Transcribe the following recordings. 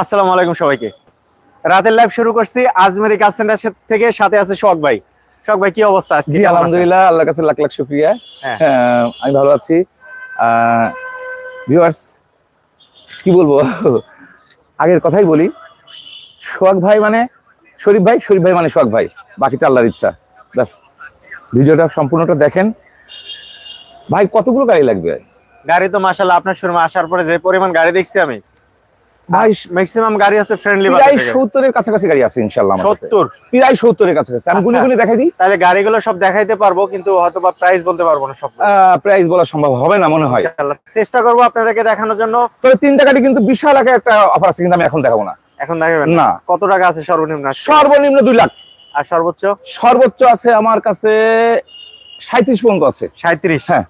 আসসালামু আলাইকুম সবাইকে। রাতের লাইভ শুরু করছি আজমেরি কার সেন্টার থেকে সাথে আছে শখ ভাই। শখ ভাই কি অবস্থা? আজকে জি আলহামদুলিল্লাহ আল্লাহর কাছে লাখ লাখ শুক্রিয়া। হ্যাঁ। হ্যাঁ, আমি ভালো আছি। ভিউয়ার্স কি বলব? আগের কথাই বলি সোহাগ ভাই মানে শরীফ ভাই শরীফ ভাই মানে সোহাগ ভাই। বাকিটা আল্লাহর ইচ্ছা। ব্যাস ভিডিওটা সম্পূর্ণটা দেখেন। ভাই কতগুলো গাড়ি লাগবে? গাড়ি তো মাশাআল্লাহ আপনার শোরুমে আসার পরে যে পরিমাণ গাড়ি দেখছি আমি ভাই ম্যাক্সিমাম গাড়ি আছে ফ্রেন্ডলি প্রায় সত্তরের কাছাকাছি গাড়ি আছে ইনশাল্লাহ। সত্তর? প্রায় সত্তরের কাছাকাছি। আমি গুনে আচ্ছা। গুনে দেখাই দিই। তাহলে গাড়িগুলো সব দেখাইতে পারব কিন্তু হয়তো বা প্রাইস বলতে পারব না সব প্রাইস বলা সম্ভব হবে না মনে হয়। চেষ্টা করব আপনাদেরকে দেখানোর জন্য। তবে তিনটা গাড়ি কিন্তু বিশাল আকার একটা অফার আছে কিন্তু আমি এখন দেখাবো না। এখন দেখাবেন না? কত টাকা আছে সর্বনিম্ন? সর্বনিম্ন দুই লাখ। আর সর্বোচ্চ? সর্বোচ্চ আছে আমার কাছে সাঁত্রিশ পর্যন্ত আছে। সাঁত্রিশ হ্যাঁ।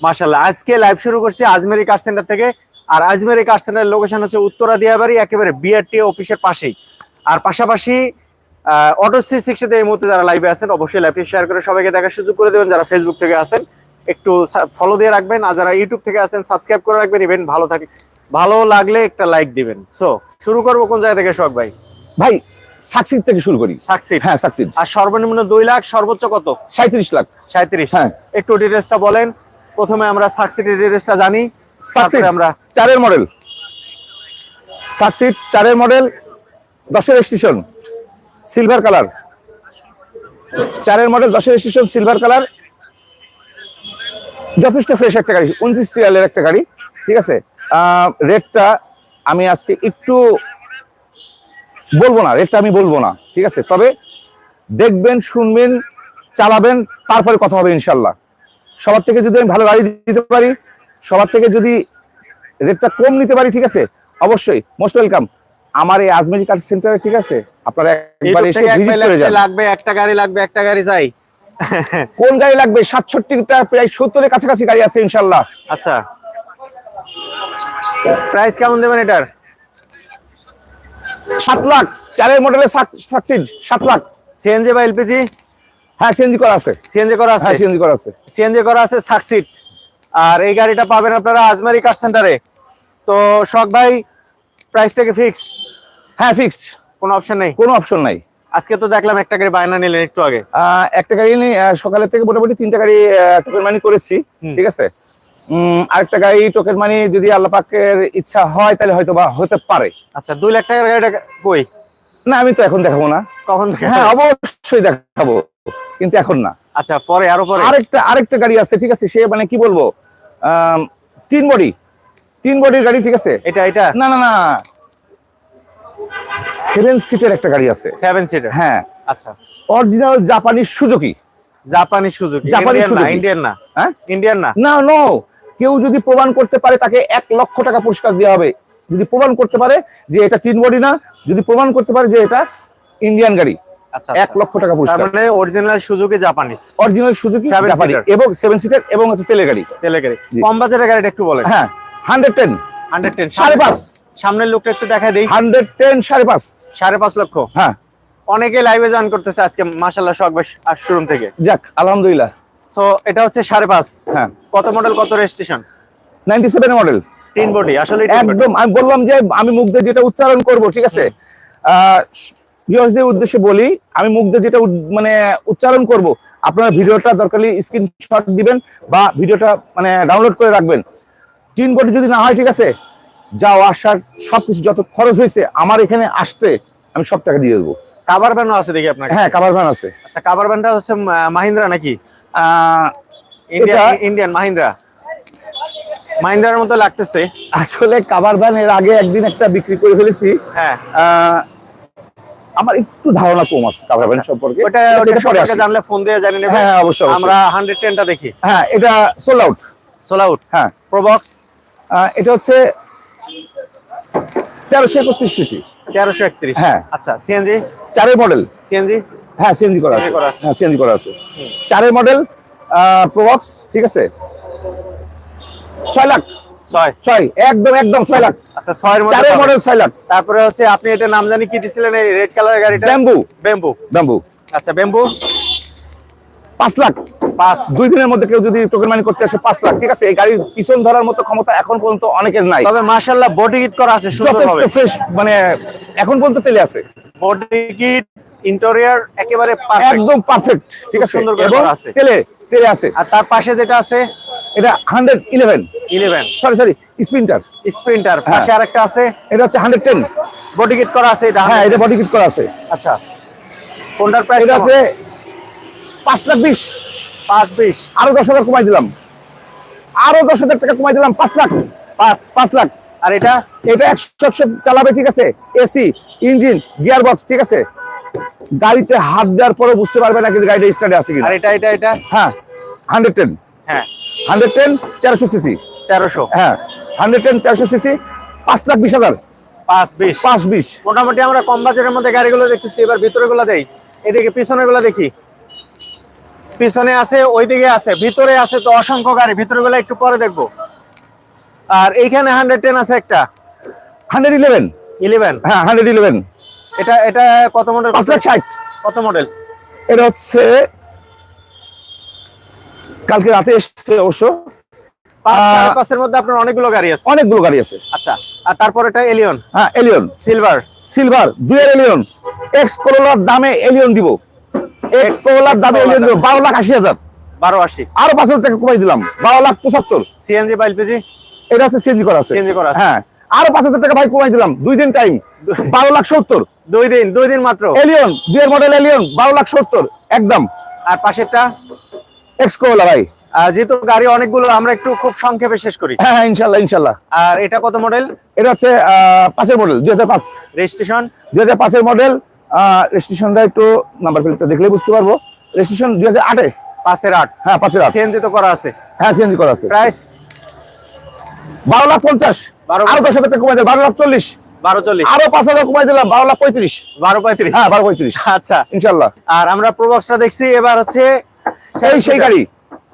মাশাল্লাহ আজকে লাইভ শুরু করছি আজমেরি কার সেন্টার থেকে। আর আজমেরি কার সেন্টারের লোকেশন হচ্ছে উত্তরা দিয়াবাড়ি একেবারে বিআরটি অফিসের পাশেই। আর পাশাপাশি অটো থ্রি সিক্সটিতে এই মুহূর্তে যারা লাইভে আছেন অবশ্যই লাইভটি শেয়ার করে সবাইকে দেখার সুযোগ করে দেবেন। যারা ফেসবুক থেকে আছেন একটু ফলো দিয়ে রাখবেন। আর যারা ইউটিউব থেকে আছেন সাবস্ক্রাইব করে রাখবেন। ইভেন ভালো থাকে ভালো লাগলে একটা লাইক দিবেন। সো শুরু করব কোন জায়গা থেকে শখ ভাই? ভাই সাকসিড থেকে শুরু করি। সাকসিড হ্যাঁ সাকসিড আর সর্বনিম্ন দুই লাখ সর্বোচ্চ কত? সাঁত্রিশ লাখ। সাঁত্রিশ হ্যাঁ। একটু ডিটেলসটা বলেন। প্রথমে আমরা সাকসিডের ডিটেলসটা জানি। সাকসিড আমরা চারের মডেল সাকসিড চারের মডেল দশের স্টেশন সিলভার কালার চারের মডেল দশের স্টেশন সিলভার কালার যথেষ্ট ফ্রেশ একটা গাড়ি, উনত্রিশ সিরিয়ালের একটা গাড়ি, ঠিক আছে? রেটটা আমি আজকে একটু বলব না রেটটা আমি বলব না, ঠিক আছে? তবে দেখবেন, শুনবেন, চালাবেন, তারপরে কথা হবে ইনশাল্লাহ সবার থেকে যদি আমি ভালো গাড়ি দিতে পারি সবার থেকে যদি রেটটা কম নিতে পারি ঠিক আছে? অবশ্যই মোস্ট ওয়েলকাম আমার এই আজমেরি কার সেন্টারে ঠিক আছে? আপনারা একবার এসে ভিজিট করে যান। লাগবে একটা গাড়ি লাগবে একটা গাড়ি চাই। কোন গাড়ি লাগবে? সাতষট্টিটা প্রায় সত্তরের কাছাকাছি গাড়ি আছে ইনশাল্লাহ আচ্ছা। প্রাইস কেমন দেবেন এটার? সাত লাখ। চারের মডেলে সাকসিড সাত লাখ। সিএনজি বা এলপিজি হ্যাঁ সিএনজি করা আছে। সিএনজি করা আছে? হ্যাঁ সিএনজি করা আছে। সিএনজি করা আছে সাকসিড আর এই গাড়িটা পাবেন আপনারা আজমারি কার সেন্টারে তো শখ ভাই প্রাইসটাকে ফিক্স হ্যাঁ ফিক্সড কোনো অপশন নেই? কোনো অপশন নাই। আজকে তো দেখলাম একটা গাড়ি বায়না নিলেন একটু আগে। একটা গাড়ি সকালের থেকে মোটামুটি তিনটা গাড়ি টোকেন মানি করেছি ঠিক আছে? আরেকটা গাড়ি টোকেন মানি যদি আল্লাহ পাকের ইচ্ছা হয় তাহলে হয়তো বা হতে পারে। আচ্ছা দুই লাখ টাকার গাড়িটা কই? না আমি তো এখন দেখাবো না। কখন হ্যাঁ অবশ্যই দেখাবো। কিন্তু এখন না। আচ্ছা পরে আরও পরে। আরেকটা আরেকটা গাড়ি আছে ঠিক আছে? সে মানে কি বলব? তিন বডি। তিন বডির গাড়ি ঠিক আছে? এটা এটা? না না না। সেভেন সিটের একটা গাড়ি আছে। Seven seater? হ্যাঁ। আচ্ছা। অরিজিনাল জাপানি সুজুকি। জাপানি সুজুকি। জাপানি না সুজুকি। ইন্ডিয়ান না? হ্যাঁ? ইন্ডিয়ান না? না নো কেউ যদি প্রমাণ করতে পারে তাকে এক লক্ষ টাকা পুরস্কার দেওয়া হবে। যদি প্রমাণ করতে পারে যে এটা তিন বডি না যদি প্রমাণ করতে পারে যে এটা ইন্ডিয়ান গাড়ি। এক লক্ষ টাকা পুরস্কার। মানে original Suzuki Japanese original Suzuki জাপানি এবং সেভেন সিটার এবং হচ্ছে তেলের গাড়ি। তেলে গাড়ি। কম বাজেটের গাড়িটা একটু বলেন। হ্যাঁ হান্ড্রেড টেন হান্ড্রেড টেন সাড়ে পাঁচ। সামনের লোকটা একটু দেখাই দিই। হান্ড্রেড টেন সাড়ে পাঁচ। সাড়ে পাঁচ লক্ষ। হ্যাঁ। অনেকে লাইভে জয়েন করতেছে আজকে মাসাল্লাহ শখ আর শোরুম থেকে। যাক আলহামদুলিল্লাহ। সো এটা হচ্ছে সাড়ে পাঁচ। হ্যাঁ। কত মডেল কত রেজিস্ট্রেশন নাইনটি সেভেন মডেল তিন বডি আসলে একদম আমি বললাম যে আমি মুখ দিয়ে যেটা উচ্চারণ করব ঠিক আছে? আহ, ভিউয়ার্সদের উদ্দেশ্যে বলি আমি মুখ দিয়ে যেটা মানে উচ্চারণ করব আপনারা ভিডিওটা দরকারলি স্ক্রিনশট দিবেন বা ভিডিওটা মানে ডাউনলোড করে রাখবেন। তিন বডি যদি না হয় ঠিক আছে? যাও আসার সবকিছু যত খরচ হয়েছে আমার এখানে আসতে আমি সব টাকা দিয়ে দেবো। কাভার ভ্যানও আছে দেখি আপনার হ্যাঁ কাবার ভ্যান আছে। আচ্ছা কাভার ভ্যানটা হচ্ছে মাহিন্দ্রা নাকি? Indian Indian Mahindra. মাহিন্দ্রার মতো লাগতেছে। আসলে কাবার ভ্যান এর আগে একদিন একটা বিক্রি করে ফেলেছি। হ্যাঁ। আমার একটু ধারণা কম আছে কাবার ভ্যান সম্পর্কে। ওটা পরে সম্পর্কে জানলে ফোন দিয়ে জানি নেবেন। হ্যাঁ হ্যাঁ অবশ্যই। আমরা হান্ড্রেড টেনটা দেখি। হ্যাঁ এটা সোল আউট সোল আউট হ্যাঁ। প্রবক্স আহ, এটা হচ্ছে তেরোশো একত্রিশ সিসি তেরোশো একত্রিশ। হ্যাঁ। আচ্ছা সিএনজি চারের মডেল সিএনজি হ্যাঁ সিএনজি করা আছে। হ্যাঁ সিএনজি করা আছে। চারের মডেল প্রবক্স ঠিক আছে? ছয় লাখ। ছয়। ছয় একদম একদম ছয় লাখ। আচ্ছা ছয়ের মধ্যে চারের মডেল ছয় লাখ। তারপরে হচ্ছে আপনি এটা নাম জানি কি দিছিলেন এই রেড কালার গাড়িটা? ব্যাম্বু। Bamboo bamboo. আচ্ছা বেম্বু পাঁচ লাখ। পাঁচ। দুই দিনের মধ্যে কেউ যদি টোকেন মানি করতে আসে পাঁচ লাখ। ঠিক আছে এই গাড়ির পিছন ধরার মতো ক্ষমতা এখন পর্যন্ত অনেকের নাই। তবে মাশাল্লাহ বডি কিট করা আছে যথেষ্ট ফ্রেশ মানে এখন পর্যন্ত তেলে আছে। বডি কিট ইন্টেরিয়র একেবারে। একদম পারফেক্ট ঠিক আছে সুন্দর করে আছে। তেলে তেলে আছে। আর তার পাশে যেটা আছে এটা hundred eleven eleven sorry sorry Sprinter Sprinter. পাশে আরেকটা আছে। এটা হচ্ছে হান্ড্রেড টেন বডি কিট করা আছে এটা হ্যাঁ এটা বডি কিট করা আছে। আচ্ছা। কোনটার প্রাইস এটা আছে পাঁচ লাখ বিশ। পাঁচ বিশ। আরও দশ হাজার কমাই দিলাম। আরও দশ হাজার টাকা কমাই দিলাম পাঁচ লাখ। পাঁচ। পাঁচ লাখ। আর এটা? এটা একশো একশো চালাবে ঠিক আছে? এসি ইঞ্জিন গিয়ার বক্স ঠিক আছে? গাড়িতে হাত দেওয়ার পরে বুঝতে পারবে না যে গাড়িটা স্টার্টে আছে কিনা। আর এটা এটা এটা? হ্যাঁ হান্ড্রেড টেন হ্যাঁ। হান্ড্রেড টেন তেরোশো সিসি। তেরোশো। হ্যাঁ হান্ড্রেড টেন তেরোশো সিসি পাঁচ লাখ বিশ হাজার। পাঁচ বিশ। পাঁচ বিশ। মোটামুটি আমরা কম বাজেটের মধ্যে গাড়িগুলো দেখতেছি এবার ভিতরে গুলো দেই। এদিকে পিছনেরগুলো দেখি। পিছনে আছে ওইদিকে আছে ভিতরে আছে তো অসংখ্য গাড়ি ভিতরে গুলো একটু পরে দেখব। আর এইখানে হান্ড্রেড টেন আছে একটা। Hundred eleven. ইলেভেন। হ্যাঁ হান্ড্রেড ইলেভেন। এটা এটা কত মডেল পাঁচ লাখ ষাট। কত মডেল এটা হচ্ছে কালকে রাতে এসছে অবশ্য। পাঁচের মধ্যে আপনার অনেকগুলো গাড়ি আছে। অনেকগুলো গাড়ি আছে। আচ্ছা আর তারপর এটা এলিয়ন হ্যাঁ এলিয়ন সিলভার সিলভার দুয়ের এলিয়ন এক্স করোলার দামে এলিয়ন দিব। এক্স করোলার দামে এলিয়ন দিব। বারো লাখ আশি হাজার। বারো আশি। আরও পাঁচ হাজার টাকা কমাই দিলাম। বারো লাখ পঁচাত্তর। সিএনজি বা এলপিজি এটা আছে সিএনজি করা আছে। করা হ্যাঁ আরও পাঁচ হাজার টাকা ভাই কমাই দিলাম। দুই দিন টাইম বারো লাখ সত্তর। দুই দিন দুই দিন মাত্র। এলিয়ন দুয়ের মডেল এলিয়ন বারো লাখ সত্তর। একদম। আর পাশেরটা? এক্স করোলা ভাই যেহেতু গাড়ি অনেকগুলো আমরা একটু খুব সংক্ষেপে শেষ করি। হ্যাঁ হ্যাঁ ইনশাল্লাহ ইনশাল্লাহ। আর এটা কত মডেল এটা হচ্ছে পাঁচের মডেল দুই হাজার পাঁচ। রেজিস্ট্রেশন দুই হাজার পাঁচের মডেল রেজিস্ট্রেশনটা একটু নাম্বার প্লেটটা দেখলেই বুঝতে পারব। রেজিস্ট্রেশন দুই হাজার আটে। পাঁচের আট। হ্যাঁ পাঁচের আট। সিএনজি তো করা আছে। হ্যাঁ সিএনজি করা আছে। প্রাইস বারো লাখ পঞ্চাশ। বারো আরও দশ হাজার টাকা কমাই বারো লাখ চল্লিশ। বারো চল্লিশ। আরও পাঁচ হাজার কমাই দিলাম বারো লাখ পঁয়ত্রিশ। বারো পঁয়ত্রিশ। হ্যাঁ বারো পঁয়ত্রিশ। আচ্ছা। ইনশাল্লাহ। আর আমরা প্রবক্সটা দেখছি এবার হচ্ছে সেই সেই গাড়ি।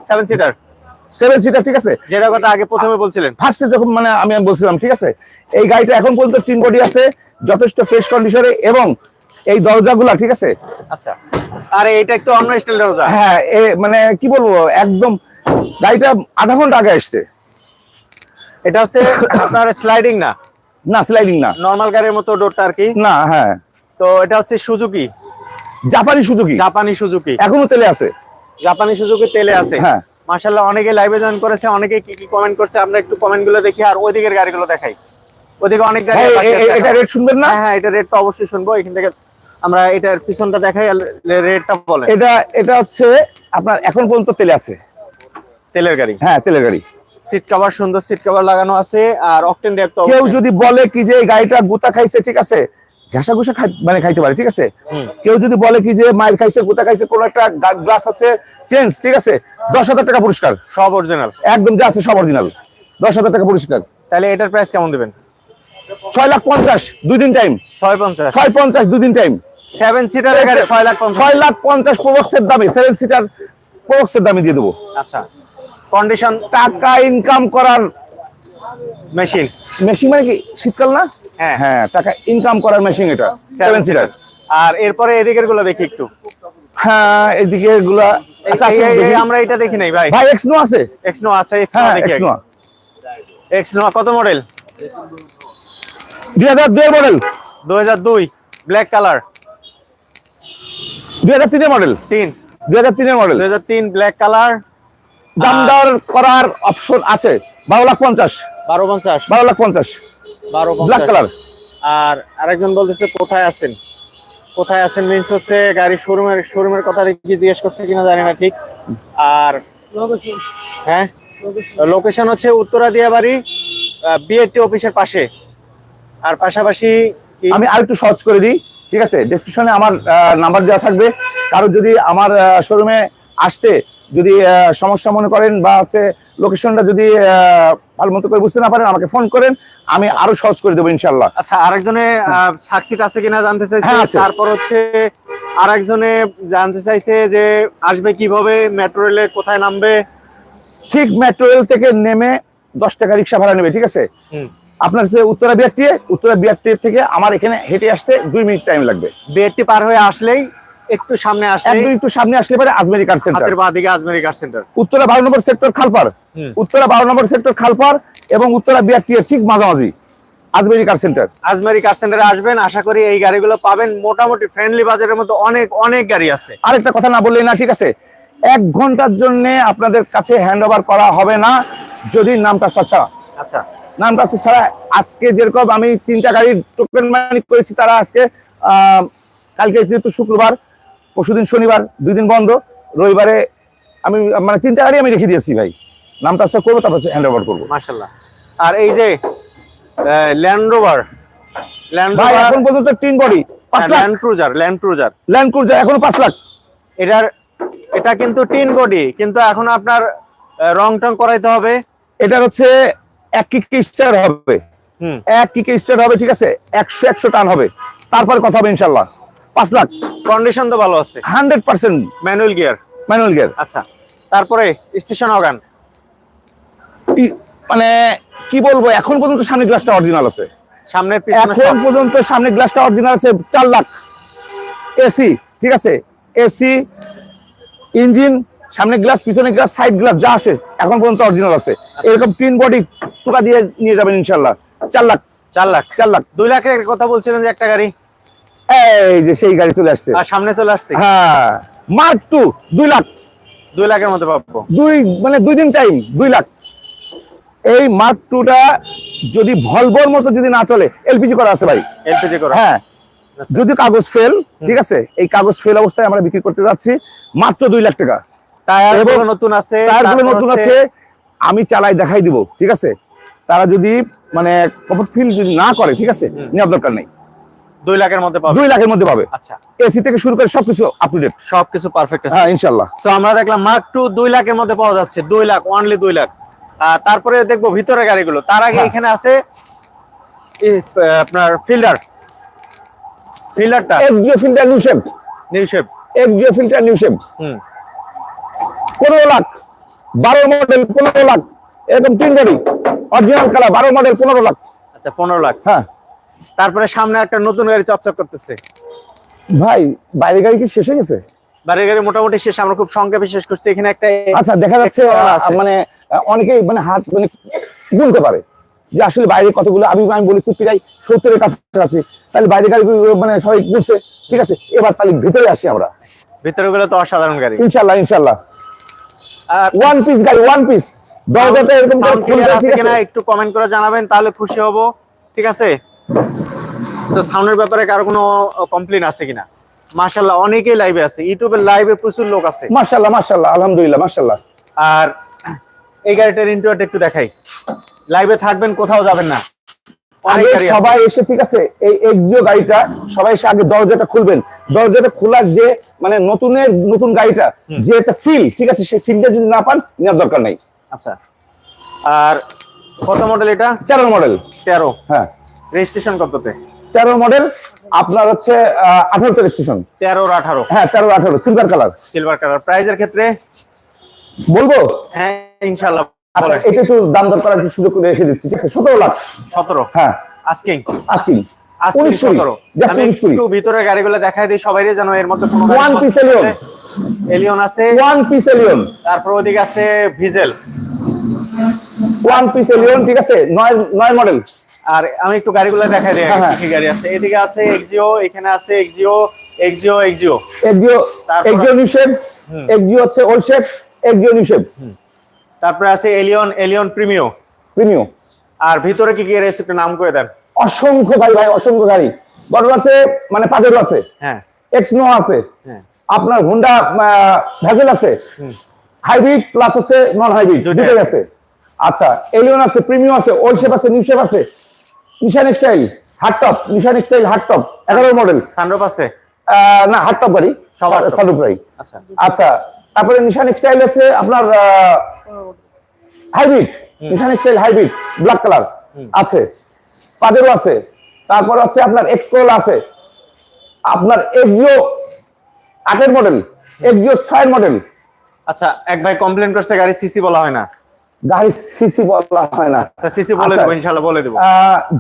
সেভেন সিটার সেভেন সিটার ঠিক আছে? যেটা কথা আগে প্রথমে বলছিলেন। ফার্স্টে যখন মানে আমি বলছিলাম ঠিক আছে? এই গাড়িটা এখন পর্যন্ত টিন বডি আছে যথেষ্ট ফ্রেশ কন্ডিশনে এবং এই দরজাগুলা ঠিক আছে? আচ্ছা। আরে এটা একটু অন্য স্টাইল রোজা হ্যাঁ মানে কি বলব একদম গাড়িটা আধা ঘণ্টা আগে আসছে। এটা হচ্ছে আপনার স্লাইডিং না? না স্লাইডিং না। নর্মাল গাড়ির মতো ডোরটা আর কি? না হ্যাঁ। তো এটা হচ্ছে সুজুকি জাপানি সুজুকি জাপানি সুজুকি এখনও তেলে আছে। জাপানি সুজুকি তেলে আছে। হ্যাঁ। অনেকে লাইভে জয়েন করেছে অনেকে কি কি কমেন্ট করছে আমরা একটু কমেন্টগুলো দেখি আর ওইদিকের গাড়িগুলো দেখাই। ওদিকে অনেক গাড়ি এটা রেট শুনবেন না? হ্যাঁ হ্যাঁ এটা রেট তো অবশ্যই শুনব। এখান থেকে আমরা এটার পিছনটা দেখাই রেটটা বলেন। এটা এটা হচ্ছে আপনার এখন পর্যন্ত তেলে আছে। তেলের গাড়ি? হ্যাঁ তেলের গাড়ি। সিট কভার সুন্দর সিট কভার লাগানো আছে আর অকটেন ড্যাপ তো কেউ যদি বলে কি যে এই গাড়িটা গুতা খাইছে ঠিক আছে? ঘাসা ঘুষা মানে খাইতে পারে ঠিক আছে? কেউ যদি বলে কি যে মায়ের খাইছে গুতা খাইছে কোন একটা গ্লাস আছে চেঞ্জ ঠিক আছে? দশ হাজার টাকা পুরস্কার। সব অরিজিনাল একদম যা আছে সব অরিজিনাল দশ হাজার টাকা পুরস্কার। তাহলে এটার প্রাইস কেমন দিবেন? ছয় লাখ পঞ্চাশ দুই দিন টাইম ছয় পঞ্চাশ। ছয় পঞ্চাশ দুই দিন টাইম সেভেন সিটারের গাড়ি ছয় লাখ ছয় লাখ পঞ্চাশ প্রবক্সের দামে সেভেন সিটার প্রবক্সের দামে দিয়ে দেবো। আচ্ছা। কন্ডিশন টাকা ইনকাম করার মেশিন মেশিন মানে কি? শীতকাল না? হ্যাঁ। হ্যাঁ টাকা ইনকাম করার মেশিন এটা সেভেন সিটার আর এরপরে এদিকেরগুলো দেখি একটু। হ্যাঁ এদিকে আচ্ছা। আমরা এটা দেখি নাই ভাই। ভাই এক্স নো আছে? এক্সনো আছে এক্সনো হ্যাঁ দেখি এক্স নো এক্সনো কত মডেল দুই হাজার দুই মডেল দু হাজার দুই ব্ল্যাক কালার দুই হাজার তিনের মডেল তিন। দুই হাজার তিনের মডেল দু হাজার তিন ব্ল্যাক কালার দাম দর করার অপশন আছে বারো লাখ পঞ্চাশ। বারো পঞ্চাশ। বারো লাখ পঞ্চাশ। বারো ব্ল্যাক কালার আর আরেকজন বলতেছে কোথায় আছেন? কোথায় আছেন মিনস হচ্ছে গাড়ির শোরুমের শোরুমের কথা কি জিজ্ঞেস করছে কিনা জানি না ঠিক। আর হ্যাঁ? লোকেশন হচ্ছে উত্তরা দিয়াবাড়ি বিএটি অফিসের পাশে। আর পাশাপাশি আমি আরেকটু সহজ করে দিই ঠিক আছে? ডেসক্রিপশনে আমার নাম্বার দেওয়া থাকবে। কারও যদি আমার শোরুমে আসতে যদি সমস্যা মনে করেন বা হচ্ছে লোকেশনটা যদি আহ, ভালো মতো করে বুঝতে না পারেন আমাকে ফোন করেন আমি আরও সহজ করে দেবো ইনশাল্লাহ আচ্ছা আরেকজনে সাকসিট আছে কিনা জানতে চাইছে হ্যাঁ, তারপর হচ্ছে আরেকজনে জানতে চাইছে যে আসবে কীভাবে মেট্রো রেলে কোথায় নামবে? ঠিক মেট্রো রেল থেকে নেমে দশ টাকা রিক্সা ভাড়া নেবে ঠিক আছে? আপনার যে উত্তরা বিআরটি উত্তরা বিআরটি থেকে আমার এখানে হেঁটে আসতে দুই মিনিট টাইম লাগবে। বিএটি পার হয়ে আসলেই একটু সামনে আসলে একদম একটু সামনে আসলে পরে আজমেরি কার সেন্টার হাতের বাঁ দিকে আজমেরি কার সেন্টার উত্তরা বারো নম্বর সেক্টর খালপার। উত্তরা বারো নম্বর সেক্টর খালপার এবং উত্তরা ঠিক মাঝামাঝি Ajmeri car centre Ajmeri car সেন্টারে আসবেন আশা করি এই গাড়িগুলো পাবেন। মোটামুটি ফ্রেন্ডলি বাজারের মধ্যে অনেক অনেক গাড়ি আছে। আরেকটা কথা না বললেই না ঠিক আছে? এক ঘণ্টার জন্য আপনাদের কাছে হ্যান্ড ওভার করা হবে না যদি নামটা ছাড়া। আচ্ছা। নামটা ছাড়া আজকে যেরকম আমি তিনটা গাড়ির টোকেন মানি করেছি তারা আজকে কালকে যেহেতু শুক্রবার পরশুদিন শনিবার দুই দিন বন্ধ। রবিবারে আমি মানে তিনটা গাড়ি আমি রেখে দিয়েছি ভাই। নাম ট্রান্সফার করব তারপর হ্যান্ড ওভার করব। মাশাল্লাহ আর এই যে ল্যান্ড রোভার ল্যান্ড ভাই এখন পর্যন্ত তিন বডি পাঁচ lakh. Land Cruiser Land Cruiser Land Cruiser এখনও পাঁচ লাখ। এটার এটা কিন্তু বডি কিন্তু এখন আপনার রং টং করাইতে হবে। এটা হচ্ছে এক কিক স্টার হবে। হুম। এক কিকে স্টার হবে ঠিক আছে? একশো একশো টান হবে। তারপর কথা হবে ইনশাল্লাহ পাঁচ লাখ। কন্ডিশন তো ভালো আছে। Hundred percent. Manual gear manual gear আচ্ছা তারপরে স্টেশন অগান। মানে কি বলব এখন পর্যন্ত সামনে গ্লাসটা অরিজিনাল আছে। এখন পর্যন্ত সামনে গ্লাসটা অরিজিনাল আছে চার লাখ। এসি ঠিক আছে? এসি ইঞ্জিন সামনে গ্লাস পিছনে গ্লাস সাইড গ্লাস যা আছে এখন পর্যন্ত অরিজিনাল আছে। এরকম তিন বডি টুকা দিয়ে নিয়ে যাবেন ইনশাল্লাহ চার লাখ। চার লাখ। চার লাখ। দুই লাখের কথা বলছিলেন যে একটা গাড়ি। এই যে সেই গাড়ি চলে আসছে। সামনে চলে আসছে? হ্যাঁ মার্ক টু দুই লাখ। দুই লাখের মধ্যে পাবো। দুই মানে দুই দিন টাইম দুই লাখ। এই মার্ক টুটা যদি ভলভোর মতো যদি না চলে এলপিজি করা আছে ভাই। এলপিজি করা। হ্যাঁ আচ্ছা। যদি কাগজ ফেল ঠিক আছে? এই কাগজ ফেল অবস্থায় আমরা বিক্রি করতে যাচ্ছি মাত্র দুই লাখ টাকা। টায়ার এবংগুলো নতুন আছে টায়ারগুলো নতুন আছে আমি চালাই দেখাই দিব ঠিক আছে? তারা যদি মানে কমফোর্ট ফিল যদি না করে ঠিক আছে? নেওয়ার দরকার নেই। দুই লাখের মধ্যে পাবে। দুই লাখের মধ্যে পাবে। আচ্ছা। এসি থেকে শুরু করে সবকিছু আপ টু ডেট সবকিছু পারফেক্ট আছে। হ্যাঁ ইনশাল্লাহ সো আমরা দেখলাম মার্ক টু দুই লাখের মধ্যে পাওয়া যাচ্ছে। দুই লাখ অনলি দুই লাখ। তারপরে দেখব ভিতরে গাড়িগুলো। তার আগে হ্যাঁ। এখানে আছে আপনার Fielder ফিল্ডারটা Axio Fielder new shape new shape Axio Fielder new shape hmm. পনেরো লাখ বারো মডেল পনেরো লাখ। এরকম তিন গাড়ি। অরিজিনাল কালার বারো মডেল পনেরো লাখ। আচ্ছা পনেরো লাখ। হ্যাঁ। তারপরে সামনে একটা নতুন গাড়ি চকচক করতেছে। ভাই বাইরে গাড়ি কি শেষ হয়ে গেছে? বাড়ির গাড়ি মোটামুটি শেষ আমরা খুব সংক্ষেপে শেষ করছি। এখানে একটা আচ্ছা দেখা যাচ্ছে। মানে আহ, অনেকেই মানে হাত মানে গুনতে পারে যে আসলে বাইরে কতগুলো আমি আমি বলেছি প্রায় সত্তরের কাছাকাছি তাহলে বাইরে গাড়ি মানে সবাই গুনছে। ঠিক আছে এবার তাহলে ভিতরে আসি আমরা। ভিতরে গেলে তো অসাধারণ গাড়ি। ইনশাল্লাহ ইনশাল্লাহ ওয়ান পিস গাড়ি ওয়ান পিস দরজাটা এরকম একটু কমেন্ট করে জানাবেন তাহলে খুশি হব। ঠিক আছে? তো সাউন্ডের ব্যাপারে কারও কোনো কমপ্লেন আছে কিনা? মাশাল্লাহ অনেকেই লাইভে আছে। ইউটিউবের লাইভে প্রচুর লোক আছে। মাশাল্লাহ মাশাল্লাহ আলহামদুলিল্লাহ মাশাল্লাহ আর এই গাড়িটার ইন্টারনেট একটু দেখাই। লাইভে থাকবেন কোথাও যাবেন না। সবাই এসে ঠিক আছে এই এক্সিও গাড়িটা সবাই এসে আগে দরজাটা খুলবেন। দরজাটা খোলার যে মানে নতুনের নতুন গাড়িটা যে একটা ফিল ঠিক আছে সেই ফিলটা যদি না পান নেওয়ার দরকার নেই। আচ্ছা। আর কত মডেল এটা? তেরো মডেল তেরো। হ্যাঁ। রেজিস্ট্রেশন কততে তেরো মডেল আপনার হচ্ছে আঠারো স্টেশন তেরোর আঠারো। হ্যাঁ তেরো আঠারো সিলভার কালার সিলভার কালার প্রাইজের ক্ষেত্রে? বলব? হ্যাঁ ইনশাল্লাহ আচ্ছা এটা একটু দাম দর করার সুযোগ করে রেখে দিচ্ছি সতেরো লাখ। সতেরো? হ্যাঁ। আজকে একটু ভিতরের গাড়িগুলো দেখাই দিই সবাই যেন এর মধ্যে One piece Allion। এলিয়ন আছে। ওয়ান পিস এলিয়ন তারপর ওদিকে আছে ভিজেল ওয়ান পিস এলিয়ন ঠিক আছে? নয় নয় মডেল আর আমি একটু গাড়িগুলো দেখাই দিই হ্যাঁ। কি গাড়ি আছে। এদিকে আছে এক্সিও এখানে আছে Axio Axio Axio Axio Axio new shape Axio হচ্ছে old shape Axio new shape তারপরে আছে এলিয়ন এলিয়ন প্রিমিও প্রিমিয়াম আর ভিতরে কি কি রয়েছে একটু নাম করে দেন। অসংখ্য গাড়ি ভাই অসংখ্য গাড়ি। বড় আছে মানে পাজেরো আছে। হ্যাঁ। এক্সনো আছে। হ্যাঁ। আপনার হোন্ডা ভ্যাজেল আছে। হাইব্রিড প্লাস আছে নন হাইব্রিড দুটোই আছে। আছে। আচ্ছা এলিয়ন আছে প্রিমিয়াম আছে ওল্ড শেপ আছে নিউ শেপ আছে। Nissan X Trail hard top Nissan X Trail hard top এগারো মডেল সানরুফ আছে? না হার্ড টপ গাড়ি। সালুক গাড়ি। আচ্ছা। আচ্ছা তারপরে নিশান এক্সটাইল আছে আপনার hybrid Nissan X Trail hybrid black colour আছে। পাজেরো আছে। তারপর আছে আপনার এক্সকোল আছে। আপনার এক্সিও আটের মডেল এক্সিও ছয়ের মডেল আচ্ছা এক ভাই কমপ্লেন করছে গাড়ি সিসি বলা হয় না। গাড়ি সিসি বলা হয় না। আচ্ছা সিসি বলে আচ্ছা। দেবো ইনশাল্লাহ বলে দেবো।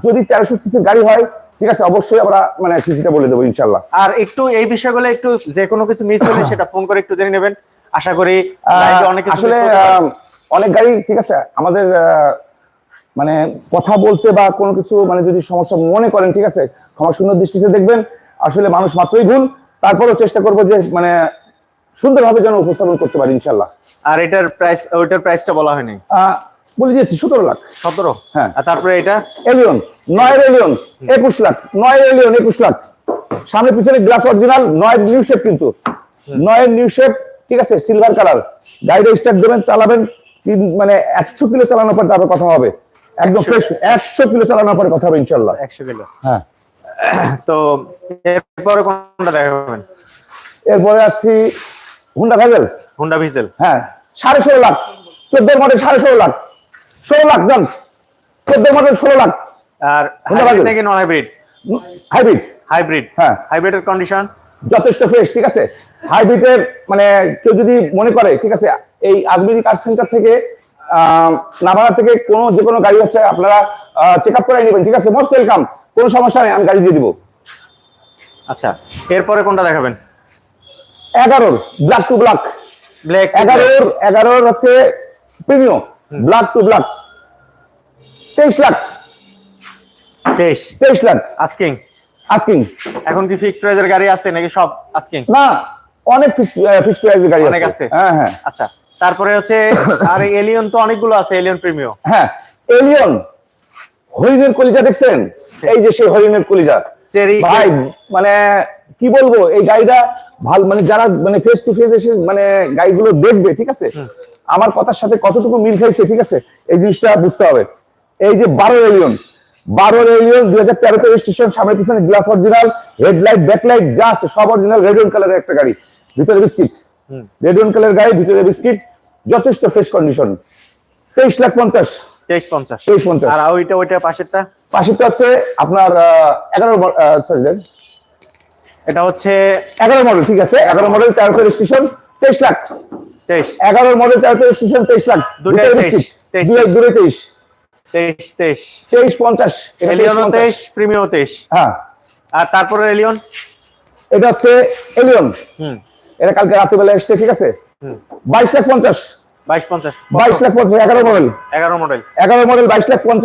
যদি তেরোশো সিসির গাড়ি হয় ঠিক আছে অবশ্যই আমরা মানে সিসিটা বলে দেবো ইনশাল্লাহ আর একটু এই বিষয়গুলো একটু যে কোনো কিছু মিস হলে সেটা ফোন করে একটু জেনে নেবেন। আশা করি অনেক আসলে অনেক গাড়ি ঠিক আছে আমাদের আহ, মানে কথা বলতে বা কোনো কিছু মানে যদি সমস্যা মনে করেন ঠিক আছে ক্ষমা সুন্দর দৃষ্টিতে দেখবেন। আসলে মানুষ মাত্রই ভুল। তারপরেও চেষ্টা করব যে মানে সুন্দরভাবে যেন উপস্থাপন করতে পারি ইনশাল্লাহ আর এটার প্রাইস ওইটার প্রাইসটা বলা হয়নি? বলে দিয়েছি সতেরো লাখ। সতেরো? হ্যাঁ। তারপরে এটা? এলিয়ন নয় এলিয়ন একুশ লাখ। নয় এলিয়ন একুশ লাখ। সামনে পিছনে গ্লাস অরিজিনাল নয় নিউ শেপ কিন্তু। নয় নিউ শেপ ঠিক আছে সিলভার কালার গাড়িটা স্টার্ট দেবেন চালাবেন মানে একশো কিলো চালানোর পর তারপর কথা হবে। একদম ফ্রেশ একশো কিলো চালানোর পরে কথা হবে ইনশাল্লাহ একশো কিলো হ্যাঁ। তো এরপরে কোনটা দেখাবেন? এরপরে আসছি হুন্ডা ভেজেল? Honda Vezel. হ্যাঁ সাড়ে ষোলো লাখ। চোদ্দ মডেল সাড়ে ষোলো লাখ। ষোলো লাখ জান। চোদ্দ মডেল ষোলো লাখ। আর হাইব্রিড নাকি নন হাইব্রিড হাইব্রিড। হাইব্রিড। হ্যাঁ। হাইব্রিডের কন্ডিশন যথেষ্ট ফ্রেশ ঠিক আছে? হাইব্রিডের মানে কেউ যদি মনে করে ঠিক আছে এই আজমিরি কার সেন্টার থেকে আহ, নাভাড়া থেকে কোনো যে কোনো গাড়ি হচ্ছে আপনারা চেক আপ করে নেবেন ঠিক আছে? মোস্ট ওয়েলকাম কোনো সমস্যা নেই আমি গাড়ি দিয়ে দিব। আচ্ছা এরপরে কোনটা দেখাবেন? এগারোর ব্ল্যাক টু ব্ল্যাক ব্ল্যাক এগারোর এগারোর হচ্ছে প্রিমিয়াম ব্ল্যাক টু ব্ল্যাক তেইশ লাখ। তেইশ। তেইশ লাখ। আস্কিং আস্কিং এখন কি ফিক্সড প্রাইজের গাড়ি আছে নাকি সব আস্কিং না অনেক ফিক্স ফিক্সড প্রাইজের গাড়ি অনেক আছে। আছে। হ্যাঁ হ্যাঁ। আচ্ছা তারপরে হচ্ছে আর এলিয়ন তো অনেকগুলো আছে এলিয়ন প্রিমিয়াম হ্যাঁ এলিয়ন হরিণের কলিজা দেখছেন? এই যে সেই হরিণের কলিজা। ভাই মানে কি বলব এই গাড়িটা ভালো মানে যারা মানে ফেস টু ফেস এসে মানে গাড়িগুলো দেখবে ঠিক আছে? আমার কথার সাথে কতটুকু মিল খাইছে ঠিক আছে? এই জিনিসটা বুঝতে হবে। এই যে বারো এলিয়ন বারো এলিয়ন দুই হাজার তেরোতে রেজিস্ট্রেশন সামনে পিছনে গ্লাস অরিজিনাল হেডলাইট ব্যাকলাইট যা আছে সব অরিজিনাল রেড কালারের একটা গাড়ি। ভিতরে বিস্কিট রেড কালার গাড়ি ভিতরে বিস্কিট যথেষ্ট ফ্রেশ কন্ডিশন তেইশ লাখ পঞ্চাশ। তেইশ পঞ্চাশ। তেইশ পঞ্চাশ। আর ওইটা ওইটা পাশেরটা? পাশেরটা হচ্ছে আপনার এগারো সরি এটা হচ্ছে এগারো মডেল ঠিক আছে? এগারো মডেল রেজিস্ট্রেশন তেইশ লাখ। তেইশ। এগারো মডেল রেজিস্ট্রেশন তেইশ লাখ। দুটাই তেইশ, তেইশ, তেইশ। দূরে তেইশ। তেইশ তেইশ। তেইশ পঞ্চাশ। এলিয়ন তেইশ প্রিমিয়াম তেইশ হ্যাঁ। আর তারপরে এলিয়ন এটা হচ্ছে এলিয়ন হুম। এটা কালকে রাত্রিবেলা এসছে ঠিক আছে? বাইশ লাখ পঞ্চাশ। Lakh model model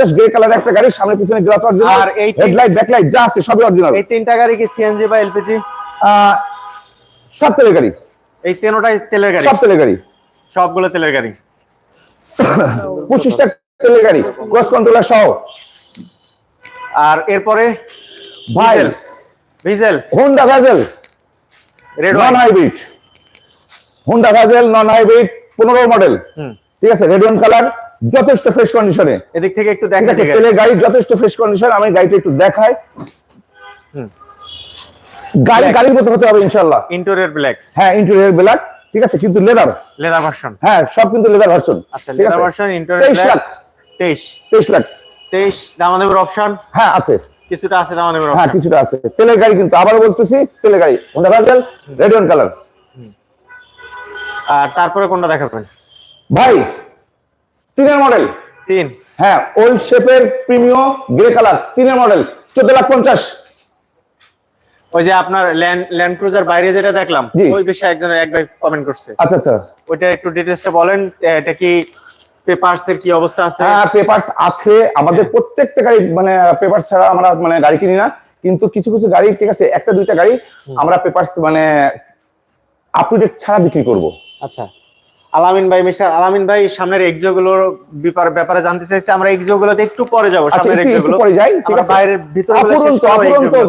grey colour একটা গাড়ি সামনে পিছনে গ্লাস অরিজিনাল আর এই তিন- হেডলাইট ব্যাকলাইট যা আছে সবই অরিজিনাল এই তিনটা গাড়ি কি সিএনজি বা এলপিজি সব তেলের গাড়ি। এই তেলের গাড়ি। সব তেলের গাড়ি। সবগুলো তেলের গাড়ি। পঁচিশটা তেলের গাড়ি ক্রস কন্ট্রোলার সহ। আর এরপরে ভাই Vezel Vezel Honda Vezel red non hybrid Honda Vezel non hybrid পনেরো মডেল হুম। ঠিক আছে রেড ওয়ান কালার যথেষ্ট ফ্রেশ কন্ডিশনে এদিক থেকে একটু দেখা গাড়ি যথেষ্ট ফ্রেশ কন্ডিশন আমি গাড়িটা একটু দেখাই। গাড়ি. গাড়ির মতো হতে হবে ইনশাল্লাহ ইন্টোরিয়র ব্ল্যাক হ্যাঁ ইন্টেরিয়র ব্ল্যাক ঠিক আছে কিন্তু লেদার লেদার ভার্সন হ্যাঁ সব কিন্তু লেদার ভার্সন আচ্ছা leather version interior black lakh. তেইশ। তেইশ লাখ। তেইশ দামাদেবের অপশন হ্যাঁ আছে। কিছুটা আছে দামাদেবের হ্যাঁ কিছুটা আছে। তেলের গাড়ি কিন্তু আবার বলতেছি তেলের গাড়ি। Honda Vezel red one colour আর তারপরে কোনটা দেখাবেন? ভাই তিনের মডেল তিন। হ্যাঁ ওল্ড শেপের প্রিমিয়ম গ্রে কালার তিনের মডেল চোদ্দ লাখ পঞ্চাশ। ওই যে আপনার ল্যান্ড ল্যান্ড ক্রুজার বাইরে যেটা দেখলাম। ওই বিষয়ে একজন এক ভাই কমেন্ট করছে। আচ্ছা আচ্ছা। ওইটা একটু ডিটেলসটা বলেন এটা কি পেপারস এর কি অবস্থা আছে? হ্যাঁ পেপারস আছে। আমাদের প্রত্যেকটা গাড়ি মানে পেপার ছাড়া আমরা মানে গাড়ি কিনি না। কিন্তু কিছু কিছু গাড়ি ঠিক আছে একটা দুইটা গাড়ি আমরা পেপারস মানে আপ টু ডেট ছাড়া বিক্রি করব। আচ্ছা। আলামিন ভাই মিস্টার আলামিন ভাই সামনের এক্সিও গুলোর ব্যাপারে জানতে চাইছে আমরা এক্সিও গুলোতে একটু পরে যাব আচ্ছা সামনের পরে যাই ঠিক আছে? বাইরের ভিতরে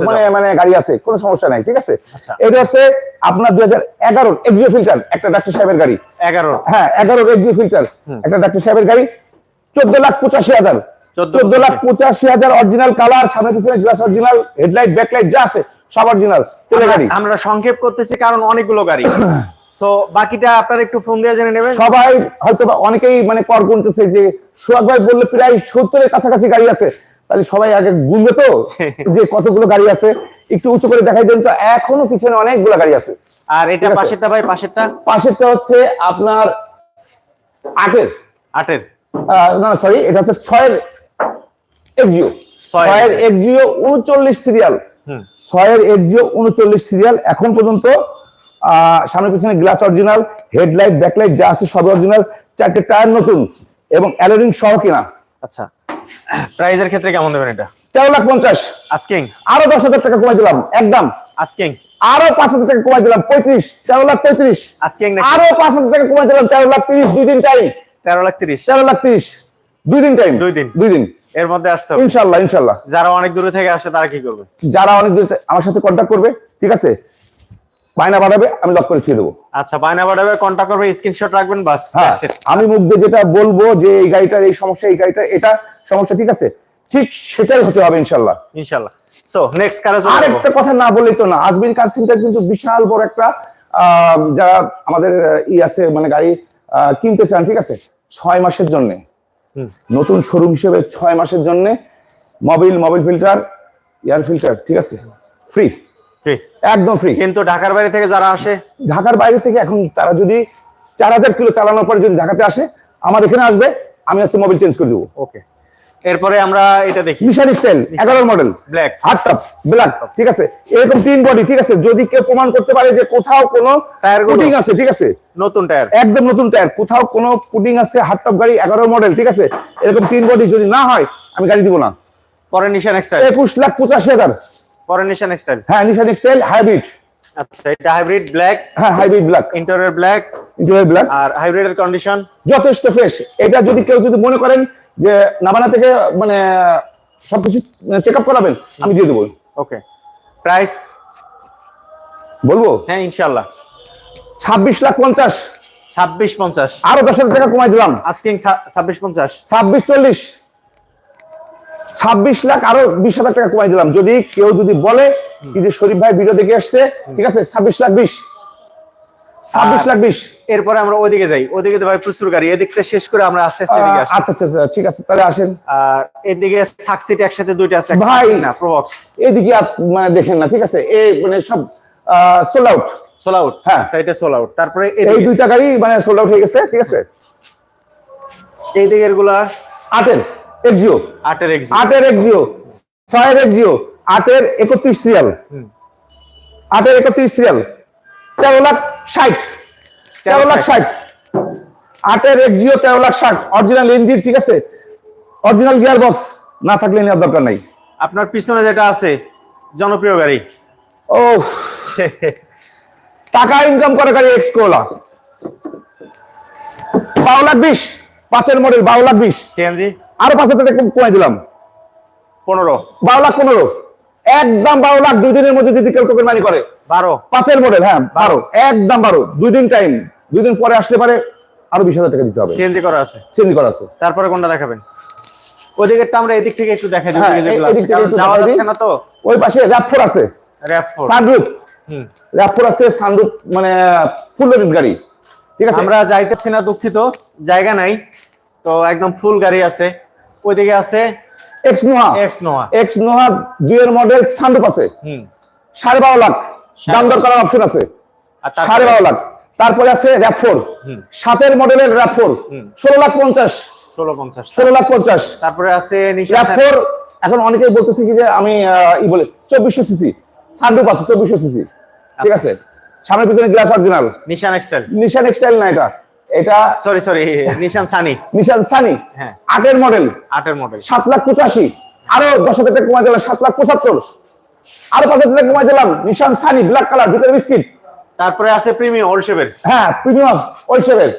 মানে মানে গাড়ি আছে কোনো সমস্যা নাই ঠিক আছে? আচ্ছা। এটা হচ্ছে আপনার দুই হাজার এগারো এক্সিও ফিল্টার একটা ডাক্তার সাহেবের গাড়ি। এগারো। হ্যাঁ এগারো এক্সিও ফিল্টার একটা ডাক্তার সাহেবের গাড়ি চোদ্দ লাখ পঁচাশি হাজার। 14 চোদ্দ লাখ পঁচাশি। হাজার অরিজিনাল কালার সামনে পিছনে গ্লাস অরিজিনাল হেডলাইট ব্যাকলাইট যা আছে সব অরিজিনাল তেলে গাড়ি। আমরা সংক্ষেপ করতেছি কারণ অনেকগুলো গাড়ি। সো বাকিটা আপনারা একটু ফোন দিয়ে জেনে নেবেন। সবাই হয়তো অনেকেই মানে কর গুনতেছে যে সোহাগ ভাই বললে প্রায় সত্তরের কাছাকাছি গাড়ি আছে। তাহলে সবাই আগে গুনবে তো যে কতগুলো গাড়ি আছে। একটু উঁচু করে দেখাই দেন তো এখনও পিছনে অনেকগুলো গাড়ি আছে। আর এটা পাশেরটা ভাই পাশেরটা? পাশেরটা হচ্ছে আপনার আটের। আটের? না সরি এটা হচ্ছে ছয়ের এক্সিও ছয় ছয়ের এক্সিও উনচল্লিশ সিরিয়াল ছয়ের এক্সিও উনচল্লিশ সিরিয়াল এখন পর্যন্ত সামনে পিছনে গ্লাস অরিজিনাল হেডলাইট ব্যাকলাইট যা আছে সব অরিজিনাল চারটে টায়ার নতুন এবং অ্যালোরিং সহ কিনা। আচ্ছা প্রাইজের ক্ষেত্রে কেমন দেবেন এটা? তেরো লাখ পঞ্চাশ। আস্কিং আরও দশ হাজার টাকা কমাই দিলাম একদম। আস্কিং আরও পাঁচ হাজার টাকা কমাই দিলাম পঁয়ত্রিশ তেরো লাখ পঁয়ত্রিশ। আস্কিং আরও পাঁচ হাজার টাকা কমাই দিলাম তেরো লাখ তিরিশ দুই দিন টাইম তেরো লাখ তিরিশ। তেরো লাখ তিরিশ দুই দিন টাইম দুই দিন। দুই দিন। এর মধ্যে আসতে হবে। ইনশাল্লাহ ইনশাল্লাহ। যারা অনেক দূরে থেকে আসে তারা কি করবে? যারা অনেক দূরে আমার সাথে কন্ট্যাক্ট করবে ঠিক আছে? বায়না বাড়াবে আমি লক করে দিয়ে দেবো। আচ্ছা বায়না বাড়াবে কন্ট্যাক্ট করবে স্ক্রিনশট রাখবেন বাস হ্যাঁ। আমি মুখ দিয়ে যেটা বলব যে এই গাড়িটার এই সমস্যা এই গাড়িটা এটা সমস্যা ঠিক আছে? ঠিক সেটাই হতে হবে ইনশাল্লাহ। ইনশাআল্লাহ সো নেক্সট কারে কথা না বললেই তো না কার সেন্টার কিন্তু বিশাল বড় একটা যারা আমাদের ই আছে মানে গাড়ি কিনতে চান ঠিক আছে? ছয় মাসের জন্য। নতুন শোরুম হিসেবে ছয় মাসের জন্য mobil mobil filter air filter ঠিক আছে? ফ্রি। একদম ফ্রি কিন্তু ঢাকার বাইরে থেকে যারা আসে? ঢাকার বাইরে থেকে এখন তারা যদি চার হাজার কিলো চালানোর পরে যদি ঢাকাতে আসে আমার এখানে আসবে আমি হচ্ছে মোবিল চেঞ্জ করে দেবো। ওকে এরপরে আমরা এটা দেখি। মিশান স্টাইল এগারোর model black hard top black ঠিক আছে? এরকম তিন বডি ঠিক আছে? যদি কেউ প্রমাণ করতে পারে যে কোথাও কোনো টায়ার পুটিং আছে ঠিক আছে? নতুন টায়ার একদম নতুন টায়ার কোথাও কোনো পুটিং আছে হার্ড টপ গাড়ি এগারো মডেল ঠিক আছে? এরকম তিন বডি যদি না হয় আমি গাড়ি দিব না। পরে নিশান এক্সটাইল একুশ লাখ পঁচাশি হাজার। পরে নিশান এক্সটাইল হ্যাঁ নিশান স্টাইল হাইব্রিড আচ্ছা এটা হাইব্রিড ব্ল্যাক হ্যাঁ hybrid black interior black interior black আর হাইব্রিডের কন্ডিশন যথেষ্ট ফ্রেশ এটা যদি কেউ যদি মনে করেন যে নাবানা থেকে মানে সবকিছু চেক আপ করাবেন আমি দিয়ে দেবো। ওকে প্রাইস বলব? হ্যাঁ ইনশাআল্লাহ। ছাব্বিশ লাখ পঞ্চাশ। ছাব্বিশ পঞ্চাশ। আরও দশ হাজার টাকা কমাই দিলাম। আস্কিং ছাব্বিশ পঞ্চাশ। ছাব্বিশ চল্লিশ। ছাব্বিশ লাখ আরও বিশ হাজার টাকা কমাই দিলাম। যদি কেউ যদি বলে যে শরীফ ভাই ভিডিও দেখে আসছে ঠিক আছে? ছাব্বিশ লাখ বিশ। ছাব্বিশ লাখ বিশ। এরপরে আমরা যাই। ওদিকে তো ভাই প্রচুর গাড়ি। এদিকটা শেষ করে আমরা আস্তে আস্তে এদিকে আচ্ছা আচ্ছা আচ্ছা, ঠিক আছে তাহলে আসেন। আর এদিকে সাকসিট একসাথে দুইটা আছে ভাই। না প্রবক্স এইদিকে আর মানে দেখেন না ঠিক আছে? এই মানে সব সোল আউট সোল আউট হ্যাঁ। সাইডে সোল আউট তারপরে এই দুইটা গাড়ি মানে সোল্ড আউট হয়ে গেছে ঠিক আছে? এই দিকেরগুলা আটের এক্সিও আটের এক্সিট আটের এক্সিও ছয়ের এক্সিও আটের একত্রিশ সিরিয়াল আটের একত্রিশ সিরিয়াল তেরো লাখ ষাট। তেরো লাখ ষাট। আটের এক্সিও তেরো লাখ ষাট। অরিজিনাল ইঞ্জিন ঠিক আছে? অরিজিনাল গিয়ার বক্স না থাকলে নেওয়ার দরকার নাই। আপনার পিছনে যেটা আছে জনপ্রিয় গাড়ি। ও টাকা ইনকাম করে গাড়ি এক্স কোলা বারো লাখ বিশ। পাঁচের মডেল বারো লাখ বিশ। সিএনজি আরও পাঁচ হাজার টাকা কমাই দিলাম। পনেরো। বারো লাখ পনেরো। একদম বারো লাখ দুই দিনের মধ্যে যদি কেউ টোকেন মানি করে। বারো। পাঁচের মডেল হ্যাঁ বারো। একদম বারো। দুই দিন টাইম দুই দিন পরে আসলে পারে আরও বিশ হাজার টাকা দিতে হবে। সিএনজি করা আছে। চেঞ্জ করা আছে। তারপরে কোনটা দেখাবেন? ওদিকেরটা আমরা এদিক থেকে একটু দেখাই দিই হ্যাঁ, যাওয়া যাচ্ছে না তো। ওই পাশে র্যাপফোর আছে। RAV four sunroof hmm. র্যাপফোর আছে সানরুফ মানে ফুল লোডেড গাড়ি। ঠিক আছে? আমরা যাইতেছি না দুঃখিত। জায়গা নাই। তো একদম ফুল গাড়ি আছে। ওইদিকে আছে এক্স নোহা এক্স নোয়া এক্স নোহা দুইয়ের মডেল সানরুফ আছে। সাড়ে বারো লাখ। দাম দর করার অপশন আছে। সাড়ে বারো লাখ। তারপরে আছে র্যাপফোর সাতের মডেলের র্যাপফোর ষোলো লাখ পঞ্চাশ। ষোলো পঞ্চাশ। ষোলো লাখ পঞ্চাশ। তারপরে আছে নিশা র্যাপফোর এখন অনেকেই বলতেছে কি যে আমি ই বলে চব্বিশশো সিসি সানরুফ আছে চব্বিশশো সিসি ঠিক আছে? সামনের পিছনে গ্লাস অরিজিনাল নিশান এক্সটাইল নিশান এক্সটাইল না এটা। এটা sorry sorry Nissan Sunny Nissan Sunny হ্যাঁ। আটের মডেল আটের মডেল সাত লাখ পঁচাশি। আরও দশ হাজার টাকা দিলাম সাত লাখ পঁচাত্তর। আরও পাঁচ হাজার টাকা দিলাম নিশান সানি ব্ল্যাক কালার ভিতরে বিস্কিট তারপরে আছে প্রিমিয়াম ওল্ড শেপের হ্যাঁ প্রিমিয়াম ওই সেভেন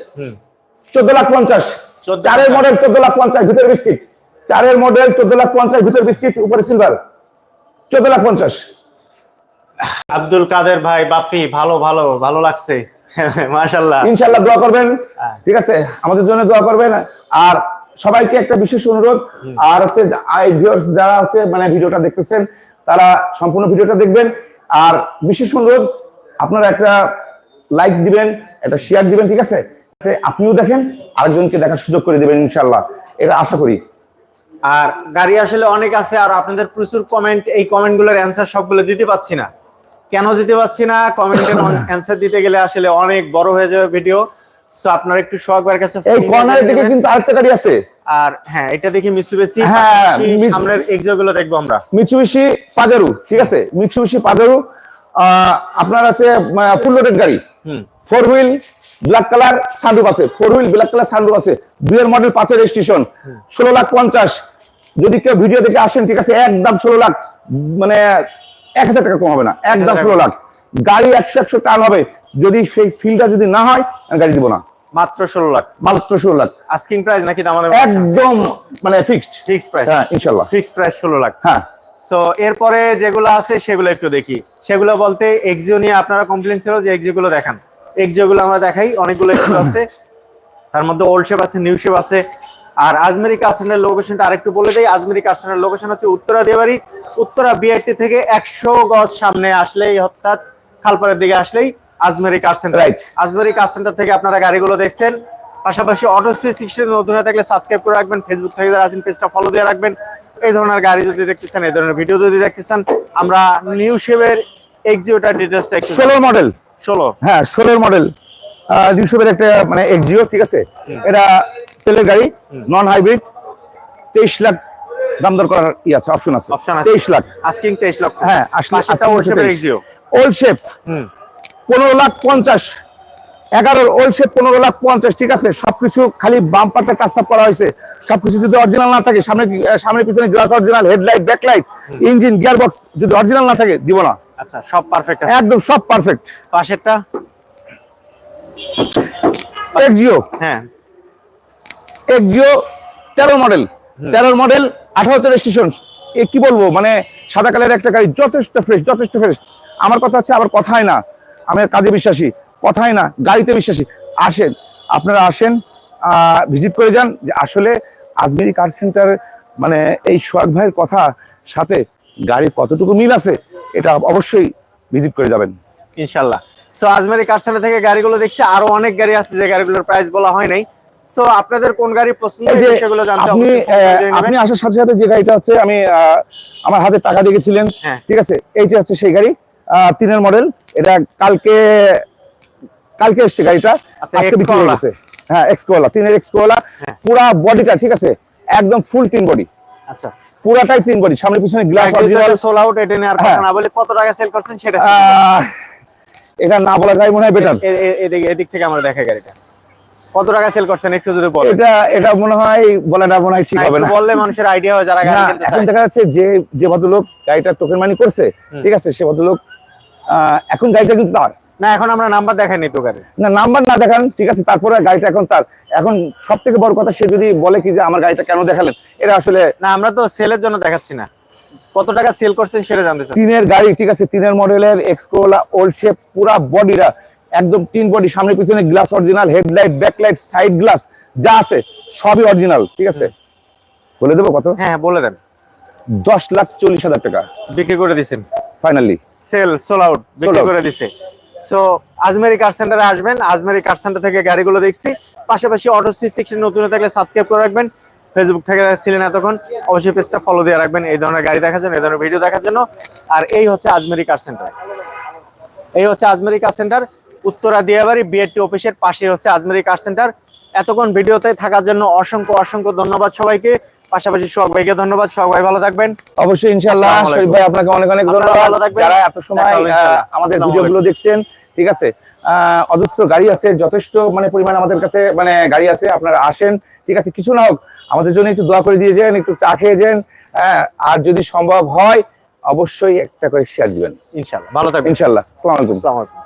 চোদ্দ লাখ পঞ্চাশ। চারের মডেল চোদ্দ লাখ পঞ্চাশ ভিতরে বিস্কিট চারের মডেল চোদ্দ লাখ পঞ্চাশ ভিতরে বিস্কিট উপরে সিলভার চোদ্দ লাখ পঞ্চাশ। আব্দুল কাদের ভাই বাপ্পি ভালো ভালো ভালো লাগছে। ইনশাল্লাহ দোয়া করবেন। হ্যাঁ। ঠিক আছে? আমাদের জন্য দোয়া করবেন। আর সবাইকে একটা বিশেষ অনুরোধ। আর হচ্ছে ভিউয়ার্স যারা হচ্ছে মানে ভিডিওটা দেখতেছেন তারা সম্পূর্ণ ভিডিওটা দেখবেন। আর বিশেষ অনুরোধ আপনারা একটা লাইক দিবেন একটা শেয়ার দিবেন ঠিক আছে? আপনিও দেখেন আরেকজনকে দেখার সুযোগ করে দেবেন ইনশাল্লাহ এটা আশা করি। আর গাড়ি আসলে অনেক আছে আর আপনাদের প্রচুর কমেন্ট এই কমেন্টগুলোর অ্যান্সার সবগুলো দিতে পাচ্ছি না। কেন দিতে পাচ্ছি না? কমেন্টের অ্যান্সার দিতে গেলে আসলে অনেক বড় হয়ে যাবে ভিডিও সো আপনার একটু কাছে এই কর্নারের দিকে কিন্তু আরেকটা গাড়ি আছে। আর হ্যাঁ এটা দেখি হ্যাঁ, মি- সামনের এক্সো দেখব আমরা। পাজারু ঠিক আছে? পাজারু আপনার আছে ফুল লোডেড গাড়ি। হুম। Four wheel black colour sunroof আছে। Four wheel black colour sunroof আছে। দুইয়ের মডেল পাঁচের রেজিস্ট্রেশন ষোলো লাখ পঞ্চাশ। যদি কেউ ভিডিও দেখে আসেন ঠিক আছে একদম ষোলো লাখ মানে এক হাজার টাকা কম হবে না একদম ষোলো লাখ। গাড়ি একশো একশো টান হবে যদি সেই ফিলটা যদি না হয় আমি গাড়ি দিব না। মাত্র ষোলো লাখ। মাত্র ষোলো লাখ। আস্কিং প্রাইস নাকি দামাদের একদম মানে ফিক্সড ফিক্স প্রাইস হ্যাঁ ইনশাল্লাহ ফিক্স প্রাইস ষোলো লাখ। হ্যাঁ। সো এরপরে যেগুলো আছে সেগুলো একটু দেখি। সেগুলো বলতে এক্সিও নিয়ে আপনারা কমপ্লেন ছিল যে এক্সিও গুলো দেখান। এক্সিও গুলো আমরা দেখাই অনেকগুলো আছে। তার মধ্যে ওল্ড শেপ আছে নিউ শেপ আছে। আর আজমেরি কাস্টনের লোকেশনটা আরেকটু বলে দেই। আজমেরি কাস্টনের লোকেশন হচ্ছে উত্তরা দেবাড়ি উত্তরা বিআরটি থেকে একশো গজ সামনে আসলেই অর্থাৎ খালপাড়ের দিকে আসলেই Ajmeri car centre Right. Ajmeri car centre থেকে আপনারা গাড়িগুলো দেখছেন। পাশাপাশি অটো থ্রি সিক্সটি নতুন হয়ে থাকলে সাবস্ক্রাইব করে রাখবেন। ফেসবুক থেকে যারা আছেন পেজটা ফলো দিয়ে রাখবেন। এই ধরনের গাড়ি যদি দেখতেছেন এই ধরনের ভিডিও যদি দেখতেছেন আমরা নিউ শেপের এক্সিওটার ডিটেলসটা একটু ষোলো মডেল ষোলো হ্যাঁ ষোলোর মডেল দুশোর একটা মানে এক্সিও ঠিক আছে? এটা তেলের গাড়ি নন হাইব্রিড তেইশ লাখ দাম দর করার ই আছে অপশন আছে। তেইশ লাখ। আস্কিং তেইশ লক্ষ হ্যাঁ ওল্ড শেপ পনেরো লাখ পঞ্চাশ। এগারোর ওল্ড শেপ পনেরো লাখ পঞ্চাশ ঠিক আছে? সবকিছু খালি বাম্পারটা টাচ আপ করা হয়েছে। সবকিছু যদি অরিজিনাল না থাকে সামনে সামনে পিছনে glass original headlight backlight engine gear box যদি অরিজিনাল না থাকে দিব না। আচ্ছা সব পারফেক্ট একদম সব পারফেক্ট পাশেরটা? এক্সিও হ্যাঁ। এক্সিও তেরো মডেল তেরো মডেল আঠারোতে রেজিস্ট্রেশন এ কি বলব? মানে সাদা কালারের একটা গাড়ি যথেষ্ট ফ্রেশ যথেষ্ট ফ্রেশ আমার কথা হচ্ছে আবার কথাই না। আমি কাজে বিশ্বাসী। কথাই না গাড়িতে বিশ্বাসী। আসেন আপনারা আসেন ভিজিট করে যান যে আসলে আজমেরি কার সেন্টার মানে এই সোহাগ ভাইয়ের কথা সাথে গাড়ির কতটুকু মিল আছে এটা অবশ্যই ভিজিট করে যাবেন। ইনশাল্লাহ। সো আজমেরি কার সেন্টার থেকে গাড়িগুলো দেখছি আরও অনেক গাড়ি আছে যে গাড়িগুলোর প্রাইস বলা হয় নাই। সো আপনাদের কোন গাড়ি পছন্দ জানতে আপনি আপনি আসার সাথে সাথে যে গাড়িটা হচ্ছে আমি আমার হাতে টাকা দেখেছিলেন। হ্যাঁ। ঠিক আছে? এইটা হচ্ছে সেই গাড়ি তিনের মডেল। এটা কালকে কালকে এসছে গাড়িটা। আচ্ছা, আজকে বিক্রি হয়ে গেছে। হ্যাঁ এক্স কোলা তিনের এক্স কোলা হ্যাঁ। পুরা বডিটা ঠিক আছে? একদম ফুল টিন বডি আচ্ছা। পুরাটাই তিন বডি সামনে পিছনে গ্লাস অরিজিনাল সোল আউট এটা নিয়ে আর কথা হ্যাঁ। না বলে কত টাকা সেল করছেন সেটা এটা না বলা যায় মনে হয় বেটার এদিক থেকে আমরা দেখাই গাড়িটা। কত টাকা সেল করছেন? একটু যদি বলেন। এটা এটা মনে হয় বলাটা মনে হয় ঠিক হবে না। বললে মানুষের আইডিয়া হয় যারা গাড়ি কিনতে চায়। দেখা যাচ্ছে যে যে ভদ্রলোক গাড়িটা টোকেন মানি করছে ঠিক আছে সে ভদ্রলোক এখন গাড়িটা কিন্তু তার। না এখন আমরা নাম্বার দেখাইনি তো গাড়ি না নাম্বার না দেখান ঠিক আছে তারপরে গাড়িটা এখন তার। এখন সব থেকে বড় কথা সে যদি বলে কি যে আমার গাড়িটা কেন দেখালেন? এটা আসলে না আমরা তো সেলের জন্য দেখাচ্ছি না। কত টাকা সেল করছেন সেটা জানতে চাই। তিনের গাড়ি ঠিক আছে তিনের মডেলের এক্সকোলা ওল্ড শেপ পুরা বডিটা একদম তিন বডি সামনে পিছনে glass original headlight backlight side glass যা আছে সবই অরিজিনাল ঠিক আছে? বলে দেবো কত? হ্যাঁ হ্যাঁ, বলে দেন। দশ লাখ চল্লিশ হাজার টাকা। বিক্রি করে দিছেন। ফাইনালি সেল সোল আউট বিক্রি করে দিছে। সো আজমেরি কার সেন্টারে আসবেন আজমেরি কার সেন্টার থেকে গাড়িগুলো দেখছি। পাশাপাশি অটো সি সেকশন নতুন থাকলে সাবস্ক্রাইব করে রাখবেন। ফেসবুক থেকে ছিলেন এতক্ষণ অবশ্যই পেজটা ফলো দিয়ে রাখবেন। এই ধরনের গাড়ি দেখার জন্য এই ধরনের ভিডিও দেখার জন্য। আর এই হচ্ছে আজমেরি কার সেন্টার এই হচ্ছে আজমেরি কার সেন্টার উত্তরা দিয়াবাড়ি বিএডটি অফিসের পাশে হচ্ছে আজমেরি কার সেন্টার। এতক্ষণ ভিডিওতে থাকার জন্য অসংখ্য অসংখ্য ধন্যবাদ সবাইকে। পাশাপাশি সোহাগ ভাইকে ধন্যবাদ। সোহাগ ভাই ভালো থাকবেন। অবশ্যই ইনশাল্লাহ শরীফ ভাই আপনাকে অনেক অনেক ধন্যবাদ। ভালো থাকবেন। যারা এত সময় আমাদের ভিডিওগুলো দেখছেন ঠিক আছে? অজস্র গাড়ি আছে যথেষ্ট মানে পরিমাণ আমাদের কাছে মানে গাড়ি আছে আপনারা আসেন ঠিক আছে? কিছু না হোক আমাদের জন্য একটু দোয়া করে দিয়ে যান একটু চা খেয়ে যান হ্যাঁ, আর যদি সম্ভব হয় অবশ্যই একটা করে শেয়ার দিবেন। ইনশাল্লাহ ভালো থাকবেন। ইনশাল্লাহ আসসালামু আসসালামু আলাইকুম।